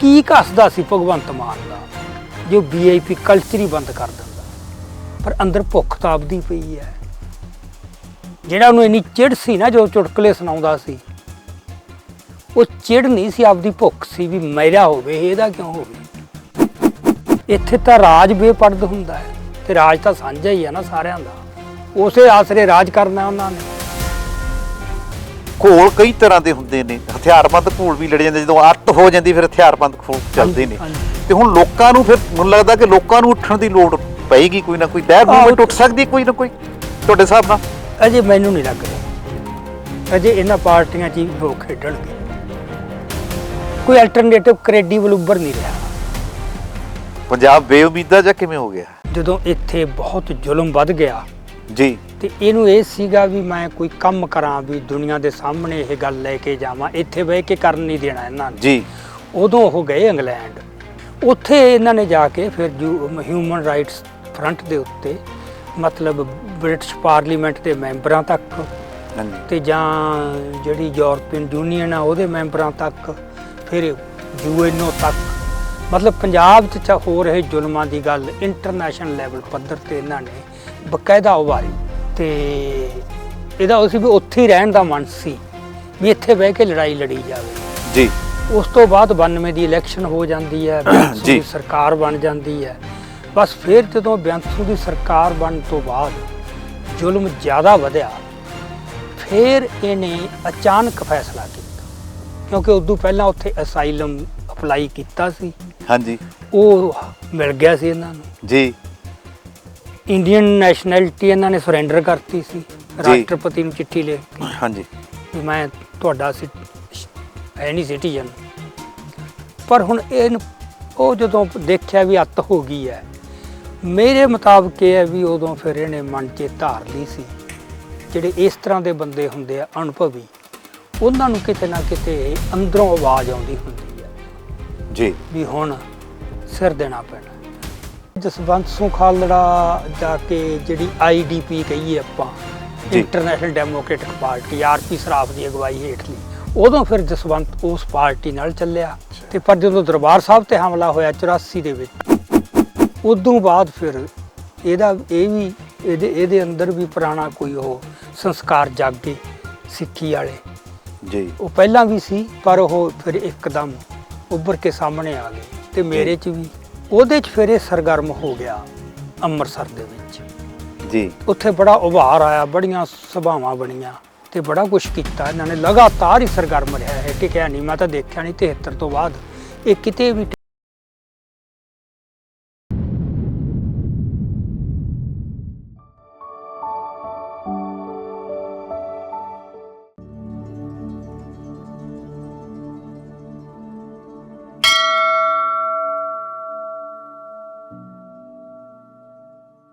ਕੀ ਕੱਸਦਾ ਸੀ ਭਗਵੰਤ ਮਾਨ ਦਾ, ਜੋ VIP culture ਹੀ ਬੰਦ ਕਰ ਦਿੰਦਾ। ਪਰ ਅੰਦਰ ਭੁੱਖ ਤਾਂ ਆਪਦੀ ਪਈ ਹੈ। ਜਿਹੜਾ ਉਹਨੂੰ ਇੰਨੀ ਚਿੜ ਸੀ ਨਾ, ਜੋ ਚੁਟਕਲੇ ਸੁਣਾਉਂਦਾ ਸੀ, ਉਹ ਚਿੜ ਨਹੀਂ ਸੀ, ਆਪਦੀ ਭੁੱਖ ਸੀ ਵੀ ਮੇਰਾ ਹੋਵੇ, ਇਹਦਾ ਕਿਉਂ ਹੋਵੇ? ਇੱਥੇ ਤਾਂ ਰਾਜ ਬੇਪਰਦ ਹੁੰਦਾ ਹੈ, ਤੇ ਰਾਜ ਤਾਂ ਸਾਂਝਾ ਹੀ ਹੈ ਨਾ ਸਾਰਿਆਂ ਦਾ। ਉਸੇ ਆਸਰੇ ਰਾਜ ਕਰਨਾ ਉਹਨਾਂ ਨੇ। ਘੋਲ ਕਈ ਤਰ੍ਹਾਂ ਦੇ ਹੁੰਦੇ ਨੇ ਹਥਿਆਰਬੰਦ ਘੋਲ ਵੀ ਲੜੇ ਜਾਂਦੇ ਜਦੋਂ ਅੱਤ ਹੋ ਜਾਂਦੀ ਫਿਰ ਹਥਿਆਰਬੰਦ ਘੋਲ ਚੱਲਦੇ ਨੇ। ਤੇ ਹੁਣ ਲੋਕਾਂ ਨੂੰ ਫਿਰ ਮੈਨੂੰ ਲੱਗਦਾ ਕਿ ਲੋਕਾਂ ਨੂੰ ਉੱਠਣ ਦੀ ਲੋੜ ਪਏਗੀ ਕੋਈ ਨਾ ਕੋਈ ਆਹੋ। ਮੂਵਮੈਂਟ ਉੱਠ ਸਕਦੀ ਕੋਈ ਨਾ ਕੋਈ ਤੁਹਾਡੇ ਹਿਸਾਬ ਨਾਲ? ਅਜੇ ਮੈਨੂੰ ਨਹੀਂ ਲੱਗ ਰਿਹਾ। ਅਜੇ ਇਹਨਾਂ ਪਾਰਟੀਆਂ 'ਚ ਹੀ ਲੋਕ ਖੇਡਣਗੇ ਕੋਈ ਅਲਟਰਨੇਟਿਵ ਕ੍ਰੈਡੀਬਲ ਉੱਭਰ ਨਹੀਂ ਰਿਹਾ। ਪੰਜਾਬ ਬੇਉਮੀਦਾ ਜਾਂ ਕਿਵੇਂ ਹੋ ਗਿਆ? ਜਦੋਂ ਇੱਥੇ ਬਹੁਤ ਜ਼ੁਲਮ ਵੱਧ ਗਿਆ ਜੀ। ਤੇ ਇਹਨੂੰ ਇਹ ਸੀਗਾ ਵੀ ਮੈਂ ਕੋਈ ਕੰਮ ਕਰਾਂ ਵੀ ਦੁਨੀਆ ਦੇ ਸਾਹਮਣੇ ਇਹ ਗੱਲ ਲੈ ਕੇ ਜਾਵਾਂ ਇੱਥੇ ਬਹਿ ਕੇ ਕਰਨ ਨਹੀਂ ਦੇਣਾ ਇਹਨਾਂ ਨੇ। ਜੀ। ਉਦੋਂ ਉਹ ਗਏ ਇੰਗਲੈਂਡ। ਉੱਥੇ ਇਹਨਾਂ ਨੇ ਜਾ ਕੇ ਫਿਰ ਹਿਊਮਨ ਰਾਈਟਸ ਫਰੰਟ ਦੇ ਉੱਤੇ ਮਤਲਬ ਬ੍ਰਿਟਿਸ਼ ਪਾਰਲੀਮੈਂਟ ਦੇ ਮੈਂਬਰਾਂ ਤੱਕ ਤੇ ਜਾਂ ਜਿਹੜੀ ਯੂਰਪੀਅਨ ਯੂਨੀਅਨ ਆ ਉਹਦੇ ਮੈਂਬਰਾਂ ਤੱਕ ਫਿਰ ਯੂਐਨਓ ਤੱਕ। ਮਤਲਬ ਪੰਜਾਬ 'ਚ ਚ ਹੋ ਰਹੇ ਜ਼ੁਲਮਾਂ ਦੀ ਗੱਲ ਇੰਟਰਨੈਸ਼ਨਲ ਲੈਵਲ ਪੱਧਰ ਤੇ ਇਹਨਾਂ ਨੇ ਬਕਾਇਦਾ ਉਭਾਰੀ। ਤੇ ਇਹਦਾ ਉਹ ਸੀ ਵੀ ਉੱਥੇ ਹੀ ਰਹਿਣ ਦਾ ਮਨ ਸੀ ਵੀ ਇੱਥੇ ਬਹਿ ਕੇ ਲੜਾਈ ਲੜੀ ਜਾਵੇ। ਜੀ। ਉਸ ਤੋਂ ਬਾਅਦ 92 ਦੀ ਇਲੈਕਸ਼ਨ ਹੋ ਜਾਂਦੀ ਹੈ ਬੈਂਸੂ ਜੀ। ਦੀ ਸਰਕਾਰ ਬਣ ਜਾਂਦੀ ਹੈ। ਬਸ ਫਿਰ ਜਦੋਂ ਬੈਂਸੂ ਦੀ ਸਰਕਾਰ ਬਣਨ ਤੋਂ ਬਾਅਦ ਜ਼ੁਲਮ ਜ਼ਿਆਦਾ ਵਧਿਆ ਫਿਰ ਇਹਨੇ ਅਚਾਨਕ ਫੈਸਲਾ ਕੀਤਾ। ਕਿਉਂਕਿ ਉਦੋਂ ਪਹਿਲਾਂ ਉੱਥੇ ਅਸਾਈਲਮ ਅਪਲਾਈ ਕੀਤਾ ਸੀ। ਹਾਂਜੀ। ਉਹ ਮਿਲ ਗਿਆ ਸੀ ਇਹਨਾਂ ਨੂੰ। ਜੀ। ਇੰਡੀਅਨ ਨੈਸ਼ਨੈਲਿਟੀ ਇਹਨਾਂ ਨੇ ਸਰੈਂਡਰ ਕਰਤੀ ਸੀ ਰਾਸ਼ਟਰਪਤੀ ਨੂੰ ਚਿੱਠੀ ਲਿਖ ਕੇ। ਹਾਂਜੀ। ਵੀ ਮੈਂ ਤੁਹਾਡਾ ਸੀ ਹੈ ਨਹੀਂ ਸਿਟੀਜ਼ਨ ਪਰ ਹੁਣ ਇਹ ਉਹ ਜਦੋਂ ਦੇਖਿਆ ਵੀ ਅੱਤ ਹੋ ਗਈ ਹੈ ਮੇਰੇ ਮੁਤਾਬਕ ਇਹ ਹੈ ਵੀ ਉਦੋਂ ਫਿਰ ਇਹਨੇ ਮਨ 'ਚ ਧਾਰ ਲਈ ਸੀ। ਜਿਹੜੇ ਇਸ ਤਰ੍ਹਾਂ ਦੇ ਬੰਦੇ ਹੁੰਦੇ ਆ ਅਨੁਭਵੀ ਉਹਨਾਂ ਨੂੰ ਕਿਤੇ ਨਾ ਕਿਤੇ ਅੰਦਰੋਂ ਆਵਾਜ਼ ਆਉਂਦੀ ਹੁੰਦੀ ਹੈ। ਜੀ। ਵੀ ਹੁਣ ਸਿਰ ਦੇਣਾ ਪੈਣਾ। ਜਸਵੰਤ ਸਿੰਘ ਖਾਲੜਾ ਜਾ ਕੇ ਜਿਹੜੀ ਆਈਡੀਪੀ ਕਹੀਏ ਆਪਾਂ। International democratic party RP Saraf ਦੀ ਅਗਵਾਈ ਹੇਠਲੀ ਉਦੋਂ ਫਿਰ ਜਸਵੰਤ ਉਸ ਪਾਰਟੀ ਨਾਲ ਚੱਲਿਆ ਤੇ ਪਰ ਜਦੋਂ ਦਰਬਾਰ ਸਾਹਿਬ ਤੇ ਹਮਲਾ ਹੋਇਆ 84 ਦੇ ਵਿੱਚ ਉਦੋਂ ਬਾਅਦ ਫਿਰ ਇਹਦਾ ਇਹ ਵੀ ਇਹਦੇ ਇਹਦੇ ਅੰਦਰ ਵੀ ਪੁਰਾਣਾ ਕੋਈ ਉਹ ਸੰਸਕਾਰ ਜਾਗੇ ਸਿੱਖੀ ਵਾਲੇ। ਜੀ। ਉਹ ਪਹਿਲਾਂ ਵੀ ਸੀ ਪਰ ਉਹ ਫਿਰ ਇੱਕਦਮ ਉੱਭਰ ਕੇ ਸਾਹਮਣੇ ਆ ਗਏ ਤੇ ਮੇਰੇ 'ਚ ਵੀ ਉਹਦੇ 'ਚ ਫਿਰ ਇਹ ਸਰਗਰਮ ਹੋ ਗਿਆ ਅੰਮ੍ਰਿਤਸਰ ਦੇ ਵਿੱਚ। ਜੀ। ਉੱਥੇ ਬੜਾ ਉਭਾਰ ਆਇਆ ਬੜੀਆਂ ਸਭਾਵਾਂ ਬਣੀਆਂ ਤੇ ਬੜਾ ਕੁਝ ਕੀਤਾ। ਇਹਨਾਂ ਨੇ ਲਗਾਤਾਰ ਹੀ ਸਰਗਰਮ ਰਿਹਾ ਹੈ। ਟਿਕਿਆ ਨਹੀਂ ਮੈਂ ਤਾਂ ਦੇਖਿਆ ਨਹੀਂ 73 ਤੋਂ ਬਾਅਦ ਇਹ ਕਿਤੇ ਵੀ